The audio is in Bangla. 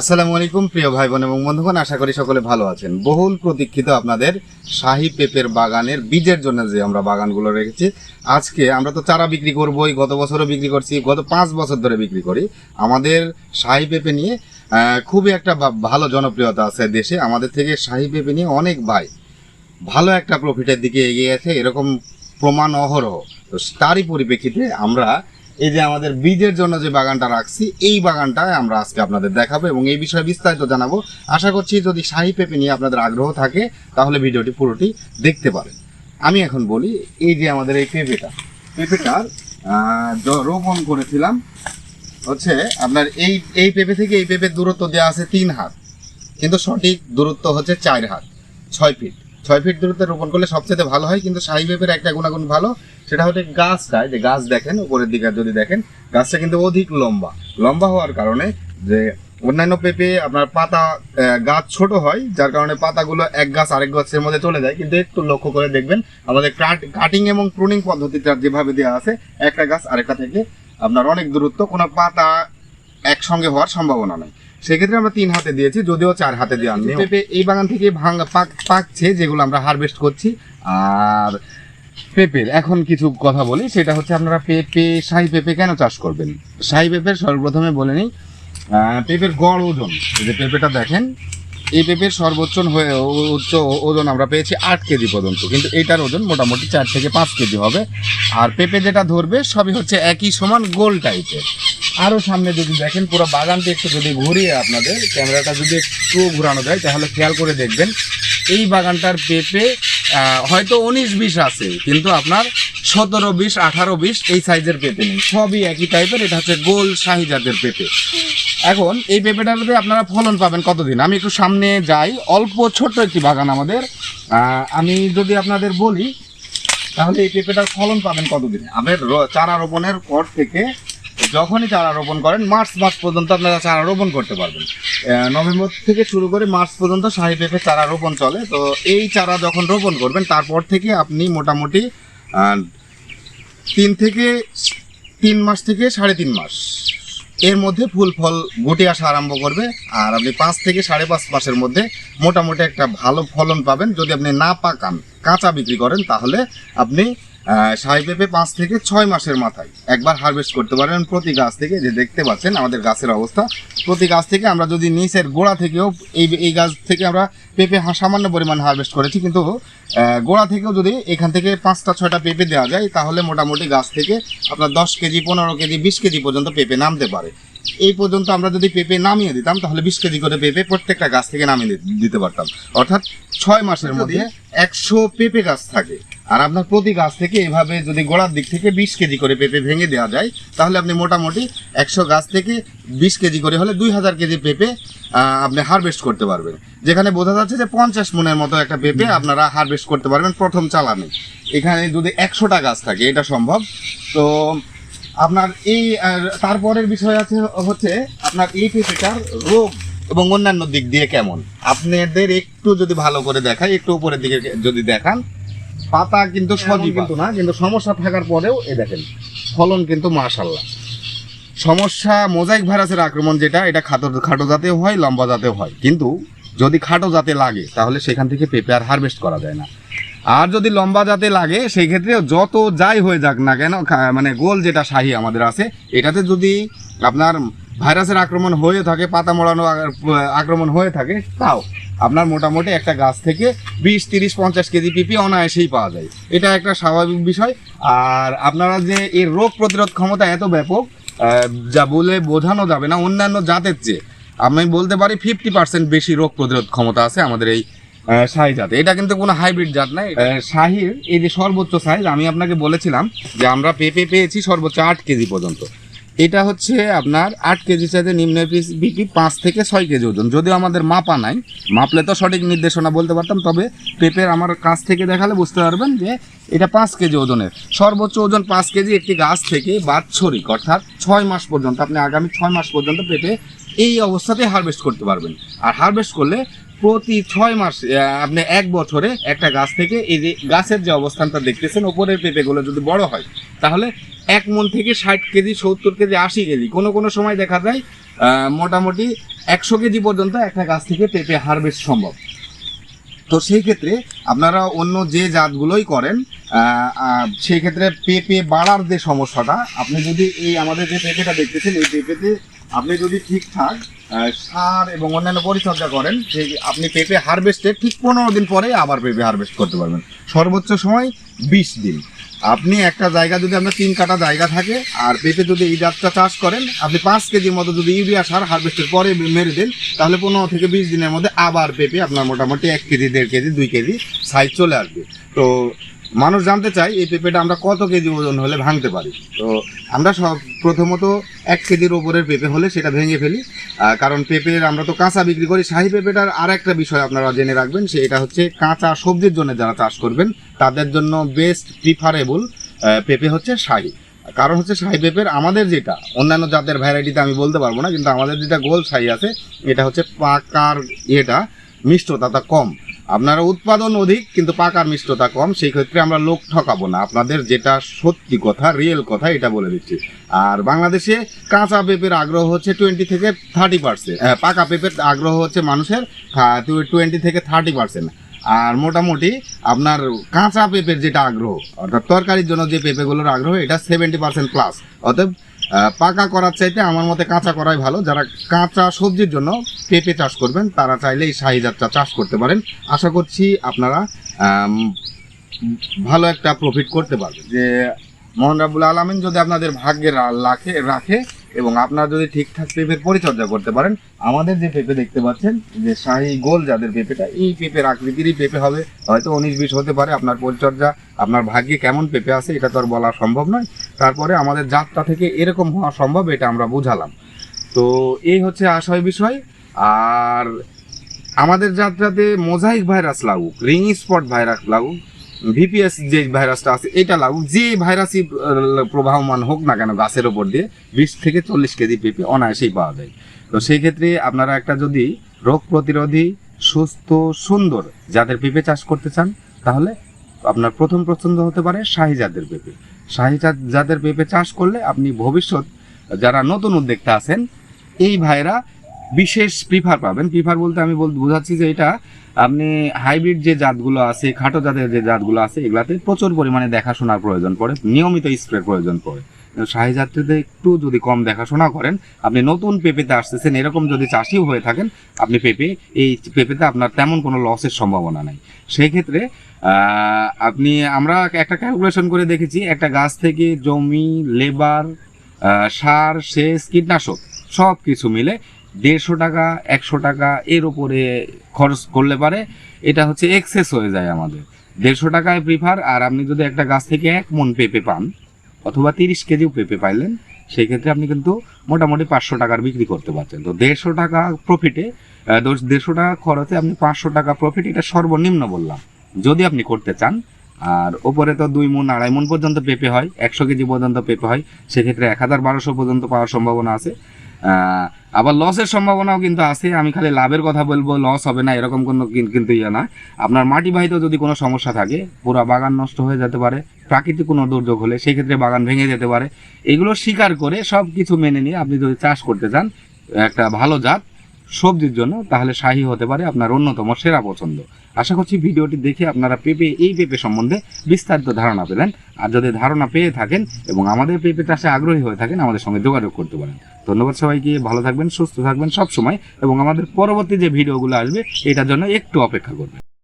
আসসালামু আলাইকুম, প্রিয় ভাই বোন এবং বন্ধুগণ, আশা করি সকলে ভালো আছেন। বহুল প্রতীক্ষিত আপনাদের শাহী পেঁপের বাগানের বীজের জন্য যে আমরা বাগানগুলো রেখেছি, আজকে আমরা তো চারা বিক্রি করবোই, গত বছরও বিক্রি করছি, গত পাঁচ বছর ধরে বিক্রি করি। আমাদের শাহী পেঁপে নিয়ে খুবই একটা ভালো জনপ্রিয়তা আছে দেশে। আমাদের থেকে শাহী পেঁপে নিয়ে অনেক ভাই ভালো একটা প্রফিটের দিকে এগিয়ে আছে, এরকম প্রমাণ অহরহ। তো তারই পরিপ্রেক্ষিতে আমরা এই যে আমাদের বীজের জন্য যে বাগানটা রাখছি, এই বাগানটায় আমরা আজকে আপনাদের দেখাবো এবং এই বিষয়ে বিস্তারিত জানাব। আশা করছি যদি শাহী পেঁপে নিয়ে আপনাদের আগ্রহ থাকে, তাহলে ভিডিওটি পুরোটি দেখতে পারেন। আমি এখন বলি, এই যে আমাদের এই পেঁপেটা, পেঁপেটার রোপণ করেছিলাম হচ্ছে আপনার এই এই পেঁপে থেকে এই পেঁপের দূরত্ব দেওয়া আছে তিন হাত। কিন্তু সঠিক দূরত্ব হচ্ছে চার হাত, ছয় ফিট। ছয় ফিট দূরত্বে রোপণ করলে সবচেয়ে ভালো হয়, কিন্তু শাহী পেঁপের একটা গুণাগুণ ভালো সেটা হচ্ছে গাছটা যে গাছ দেখেন, উপরের দিকে যদি দেখেন, গাছটা কিন্তু অধিক লম্বা। লম্বা হওয়ার কারণে যে অন্যান্য পেঁপে আপনার পাতা গাছ ছোট হয়, যার কারণে পাতাগুলো এক গাছ আরেক গাছের মধ্যে চলে যায়। কিন্তু একটু লক্ষ্য করে দেখবেন, আমাদের কাটিং এবং প্রুনিং পদ্ধতিটা যেভাবে দেওয়া আছে, একটা গাছ আরেকটা থেকে আপনার অনেক দূরত্ব, কোনো পাতা একসঙ্গে হওয়ার সম্ভাবনা নেই। সেক্ষেত্রে আমরা তিন হাতে দিয়েছি, যদিও চার হাতে আনছি পেঁপে এই বাগান থেকে ভাঙা, পাক, পাকছে, যেগুলো আমরা হারভেস্ট করছি। আর পেঁপের এখন কিছু কথা বলি, সেটা হচ্ছে আপনারা পেঁপে, শাহী পেঁপে কেন চাষ করবেন? শাহী পেঁপের সর্বপ্রথমে বলে নিই পেঁপের গড় ওজন। যে পেঁপেটা দেখেন, এই পেঁপের সর্বোচ্চ হয়ে উচ্চ ওজন আমরা পেয়েছি আট কেজি পর্যন্ত, কিন্তু এইটার ওজন মোটামুটি চার থেকে পাঁচ কেজি হবে। আর পেঁপে যেটা ধরবে, সবই হচ্ছে একই সমান গোল টাইপের আরও সামনে যদি দেখেন, পুরো বাগানটি একটু যদি ঘুরিয়ে আপনাদের, ক্যামেরাটা যদি একটু ঘোরানো যায়, তাহলে খেয়াল করে দেখবেন, এই বাগানটার পেঁপে হয়তো উনিশ বিশ আছে, কিন্তু আপনার সতেরো বিশ, আঠারো বিশ এই সাইজের পেঁপে নেই। সবই একই টাইপের এটা হচ্ছে গোল শাহি জাতের পেঁপে। এখন এই পেঁপেটাতে আপনারা ফলন পাবেন কতদিন? আমি একটু সামনে যাই, অল্প ছোট্ট একটি বাগান আমাদের। আমি যদি আপনাদের বলি, তাহলে এই পেঁপেটার ফলন পাবেন কতদিন? আমাদের চারা রোপণের পর থেকে যখনই চারা রোপণ করেন, মার্চ মাস পর্যন্ত আপনারা চারা রোপণ করতে পারবেন। নভেম্বর থেকে শুরু করে মার্চ পর্যন্ত শাহী পেঁপে চারা রোপণ চলে। তো এই চারা যখন রোপণ করবেন, তারপর থেকে আপনি মোটামুটি তিন থেকে তিন মাস থেকে সাড়ে তিন মাস এর মধ্যে ফুল ফল গুটে আসা আরম্ভ করবে। আর আপনি পাঁচ থেকে সাড়ে পাঁচ মাসের মধ্যে মোটামুটি একটা ভালো ফলন পাবেন। যদি আপনি না পাকান, কাঁচা বিক্রি করেন, তাহলে আপনি শাহী পেঁপে পাঁচ থেকে ছয় মাসের মাথায়। একবার হারভেস্ট করতে পারেন প্রতি গাছ থেকে যে দেখতে পাচ্ছেন আমাদের গাছের অবস্থা। প্রতি গাছ থেকে আমরা যদি নিচের গোড়া থেকেও এই এই গাছ থেকে আমরা পেঁপে সামান্য পরিমাণ হারভেস্ট করেছি কিন্তু গোড়া থেকেও যদি এখান থেকে পাঁচটা ছয়টা পেঁপে দেওয়া যায় তাহলে মোটামুটি গাছ থেকে আপনার দশ কেজি পনেরো কেজি বিশ কেজি পর্যন্ত পেঁপে নামতে পারে। এই পর্যন্ত আমরা যদি পেঁপে নামিয়ে দিতাম তাহলে বিশ কেজি করে পেঁপে প্রত্যেকটা গাছ থেকে নামিয়ে দিতে পারতাম। অর্থাৎ ছয় মাসের মধ্যে একশো পেঁপে গাছ থাকে। আর আপনার প্রতি গাছ থেকে এভাবে যদি গোড়ার দিক থেকে বিশ কেজি করে পেঁপে ভেঙে দেওয়া যায়, তাহলে আপনি মোটামুটি একশো গাছ থেকে বিশ কেজি করে হলে দুই হাজার কেজি পেঁপে আপনি হারভেস্ট করতে পারবেন। যেখানে বোঝা যাচ্ছে যে পঞ্চাশ মনের মতো একটা পেঁপে আপনারা হারভেস্ট করতে পারবেন প্রথম চালানে। এখানে যদি একশোটা গাছ থাকে, এটা সম্ভব। তো আপনার এই তারপরের বিষয় আছে হচ্ছে আপনার এই পেঁপেটার রোগ এবং অন্যান্য দিক দিয়ে কেমন? আপনাদের একটু যদি ভালো করে দেখায় একটু উপরের দিকে যদি দেখান। পাতা কিন্তু সজীব কিন্তু না কিন্তু সমস্যা থাকার পরেও এ দেখেন ফলন কিন্তু মাশাল্লাহ সমস্যা মোজাইক ভাইরাসের আক্রমণ যেটা এটা খাটো খাটো জাতেও হয় লম্বা জাতেও হয়। কিন্তু যদি খাটো জাতে লাগে তাহলে সেখান থেকে পেঁপে আর হারভেস্ট করা যায় না। আর যদি লম্বা জাতে লাগে সেই ক্ষেত্রে যত যাই হয়ে যাক না কেন মানে গোল যেটা শাহি আমাদের আছে এটাতে যদি আপনার ভাইরাসের আক্রমণ হয়ে থাকে, পাতা মোড়ানো আক্রমণ হয়ে থাকে, তাও আপনার মোটামুটি একটা গাছ থেকে বিশ, তিরিশ, পঞ্চাশ কেজি পিপি অনায়াসেই পাওয়া যায়। এটা একটা স্বাভাবিক বিষয়। আর আপনারা যে এর রোগ প্রতিরোধ ক্ষমতা এত ব্যাপক যা বলে বোঝানো যাবে না, অন্যান্য জাতের চেয়ে। আমি বলতে পারি ফিফটি পার্সেন্ট বেশি রোগ প্রতিরোধ ক্ষমতা আছে আমাদের এই শাহি জাতে। এটা কিন্তু কোনো হাইব্রিড জাত নাই শাহির এই যে সর্বোচ্চ সাইজ আমি আপনাকে বলেছিলাম যে আমরা পেঁপে পেয়েছি সর্বোচ্চ আট কেজি পর্যন্ত। এটা হচ্ছে আপনার আট কেজি চাইতে নিম্ন বিপি পাঁচ থেকে ছয় কেজি ওজন। যদিও আমাদের মাপা নাই মাপলে তো সঠিক নির্দেশনা বলতে পারতাম, তবে পেঁপের আমার কাছ থেকে দেখালে বুঝতে পারবেন যে এটা পাঁচ কেজি ওজনের। সর্বোচ্চ ওজন পাঁচ কেজি একটি গাছ থেকে বাৎসরিক, অর্থাৎ ছয় মাস পর্যন্ত, আপনি আগামী ছয় মাস পর্যন্ত পেঁপে এই অবস্থাতে হারভেস্ট করতে পারবেন। আর হারভেস্ট করলে প্রতি ছয় মাস আপনি এক বছরে একটা গাছ থেকে এই যে গাছের যে অবস্থানটা দেখতেছেন, ওপরের পেঁপেগুলো যদি বড় হয়, তাহলে এক মন থেকে ষাট কেজি, সত্তর কেজি, আশি কেজি, কোনো কোনো সময় দেখা যায় মোটামুটি একশো কেজি পর্যন্ত একটা গাছ থেকে পেঁপে হারভেস্ট সম্ভব। তো সেই ক্ষেত্রে আপনারা অন্য যে জাতগুলোই করেন সেই ক্ষেত্রে পেঁপে বাড়ার যে সমস্যাটা, আপনি যদি এই আমাদের যে পেঁপেটা দেখতেছেন, এই পেঁপেতে আপনি যদি ঠিকঠাক সার এবং অন্যান্য পরিচর্যা করেন যে আপনি পেঁপে হারভেস্টের ঠিক পনেরো দিন পরে আবার পেঁপে হারভেস্ট করতে পারবেন। সর্বোচ্চ সময় বিশ দিন। আপনি একটা জায়গা যদি আপনার তিন কাটা জায়গা থাকে, আর পেঁপে যদি এই জাতটা চাষ করেন, আপনি পাঁচ কেজির মতো যদি ইউরিয়া সার হারভেস্টের পরে মেরে দেন, তাহলে পনেরো থেকে বিশ দিনের মধ্যে আবার পেঁপে আপনার মোটামুটি এক কেজি, দেড় কেজি, দুই কেজি সাইজ চলে আসবে। তো মানুষ জানতে চায় এই পেঁপেটা আমরা কত কেজি ওজন হলে ভাঙতে পারি। তো আমরা সব প্রথমত এক কেজির ওপরের পেঁপে হলে সেটা ভেঙে ফেলি। কারণ পেঁপের আমরা তো কাঁচা বিক্রি করি। শাহি পেঁপেটার আর একটা বিষয় আপনারা জেনে রাখবেন, সেটা হচ্ছে কাঁচা সবজির জন্য যারা চাষ করবেন, তাদের জন্য বেস্ট প্রিফারেবল পেঁপে হচ্ছে শাহি। কারণ হচ্ছে শাহি পেঁপের আমাদের যেটা, অন্যান্য জাতের ভ্যারাইটিতে আমি বলতে পারব না, কিন্তু আমাদের যেটা গোল শাহি আছে, এটা হচ্ছে পাকার ইয়েটা, মিষ্টতা কম। আপনারা উৎপাদন অধিক কিন্তু পাকার মিষ্টতা কম সেই ক্ষেত্রে আমরা লোক ঠকাবো না। আপনাদের যেটা সত্যি কথা রিয়েল কথা এটা বলে দিচ্ছি। আর বাংলাদেশে কাঁচা পেঁপের আগ্রহ হচ্ছে টোয়েন্টি থেকে থার্টি পার্সেন্ট পাকা পেঁপের আগ্রহ হচ্ছে মানুষের টোয়েন্টি থেকে থার্টি পার্সেন্ট আর মোটামুটি আপনার কাঁচা পেঁপের যেটা আগ্রহ অর্থাৎ তরকারির জন্য যে পেঁপেগুলোর আগ্রহ এটা সেভেন্টি পার্সেন্ট প্লাস আহ, পাকা করার চাইতে আমার মতে কাঁচা করাই ভালো। যারা কাঁচা সবজির জন্য পেঁপে চাষ করবেন, তারা চাইলে এই শাহি জাতটা চাষ করতে পারেন। আশা করছি আপনারা ভালো একটা প্রফিট করতে পারবেন। যে মোহন রাবুল আলমিন যদি আপনাদের ভাগ্যে রাখে রাখে এবং আপনারা যদি ঠিকঠাক পেঁপের পরিচর্যা করতে পারেন, আমাদের যে পেঁপে দেখতে পাচ্ছেন, যে শাহি গোল যাদের পেঁপেটা, এই পেঁপের আকৃতিরই পেঁপে হবে। হয়তো উনিশ বিশ হতে পারে আপনার পরিচর্যা, আপনার ভাগ্যে কেমন পেঁপে আছে, এটা তো আর বলা সম্ভব নয়। তারপরে আমাদের জাতটা থেকে এরকম হওয়া সম্ভব, এটা আমরা বুঝালাম। তো এই হচ্ছে আশয় বিষয়। আর আমাদের যাত্রাতে মোজাইক ভাইরাস লাগুক, রিং স্পট ভাইরাস লাগুক, ভিপিএস যে ভাইরাসটা আছে, এটা লাগুক, যে ভাইরাসই প্রবাহমান হোক না কেন গাছের ওপর দিয়ে, বিশ থেকে চল্লিশ কেজি পেঁপে অনায়াসেই পাওয়া যায়। তো সেই ক্ষেত্রে আপনারা একটা যদি রোগ প্রতিরোধী, সুস্থ, সুন্দর যাদের পেঁপে চাষ করতে চান, তাহলে আপনার প্রথম পছন্দ হতে পারে শাহি জাতের পেঁপে। শাহি যাদের পেঁপে চাষ করলে আপনি ভবিষ্যৎ যারা নতুন উদ্যোক্তা আছেন, এই ভাইরা বিশেষ প্রিফার পাবেন। প্রিফার বলতে আমি বোঝাচ্ছি যে এটা আপনি হাইব্রিড যে জাতগুলো আছে, খাটো জাতের যে জাতগুলো আছে, এগুলাতে প্রচুর পরিমাণে দেখাশোনার প্রয়োজন পড়ে, নিয়মিত স্প্রে প্রয়োজন পড়ে। কিন্তু একটু যদি কম দেখাশোনা করেন, আপনি নতুন পেঁপেতে আসতেছেন, এরকম যদি চাষিও হয়ে থাকেন, আপনি পেঁপে, এই পেঁপেতে আপনার তেমন কোনো লসের সম্ভাবনা নাই। সেই ক্ষেত্রে আপনি, আমরা একটা ক্যালকুলেশন করে দেখেছি, একটা গাছ থেকে জমি লেবার সার, সেচ, কীটনাশক সব কিছু মিলে দেড়শো টাকা, একশো টাকা, এর উপরে খরচ করলে পারে। এটা হচ্ছে এক্সেস হয়ে যায় আমাদের। দেড়শো টাকায় প্রিফার আর আপনি যদি একটা গাছ থেকে এক মন পেঁপে পান, অথবা তিরিশ কেজিও পেঁপে পাইলেন সেই ক্ষেত্রে আপনি কিন্তু মোটামুটি পাঁচশো টাকার বিক্রি করতে পারছেন। তো দেড়শো টাকা প্রফিটে দেড়শো টাকা খরচে আপনি পাঁচশো টাকা প্রফিট এটা সর্বনিম্ন বললাম। যদি আপনি করতে চান, আর ওপরে তো দুই মন, আড়াই মন পর্যন্ত পেঁপে হয়, একশো কেজি পর্যন্ত পেঁপে হয়, সেক্ষেত্রে এক হাজার বারোশো পর্যন্ত পাওয়ার সম্ভাবনা আছে। আবার লসের সম্ভাবনাও কিন্তু আছে। আমি খালি লাভের কথা বলব লস হবে না, এরকম কোনো কিন্তু ইয়ে না। আপনার মাটি বাহিত যদি কোনো সমস্যা থাকে, পুরো বাগান নষ্ট হয়ে যেতে পারে, প্রাকৃতিক কোনো দুর্যোগ হলে সেই ক্ষেত্রে বাগান ভেঙে যেতে পারে। এগুলো স্বীকার করে সব কিছু মেনে নিয়ে আপনি যদি চাষ করতে চান, একটা ভালো জাত সবজির জন্য, তাহলে শাহী হতে পারে আপনার অন্যতম সেরা পছন্দ। আশা করছি ভিডিওটি দেখে আপনারা পেঁপে, এই পেঁপে সম্বন্ধে বিস্তারিত ধারণা পেলেন। আর যদি ধারণা পেয়ে থাকেন এবং আমাদের পেঁপে চাষে আগ্রহী হয়ে থাকেন, আমাদের সঙ্গে যোগাযোগ করতে পারেন। ধন্যবাদ সবাইকে, ভালো থাকবেন, সুস্থ থাকবেন সবসময় এবং আমাদের পরবর্তী যে ভিডিওগুলো আসবে, এটার জন্য একটু অপেক্ষা করবেন।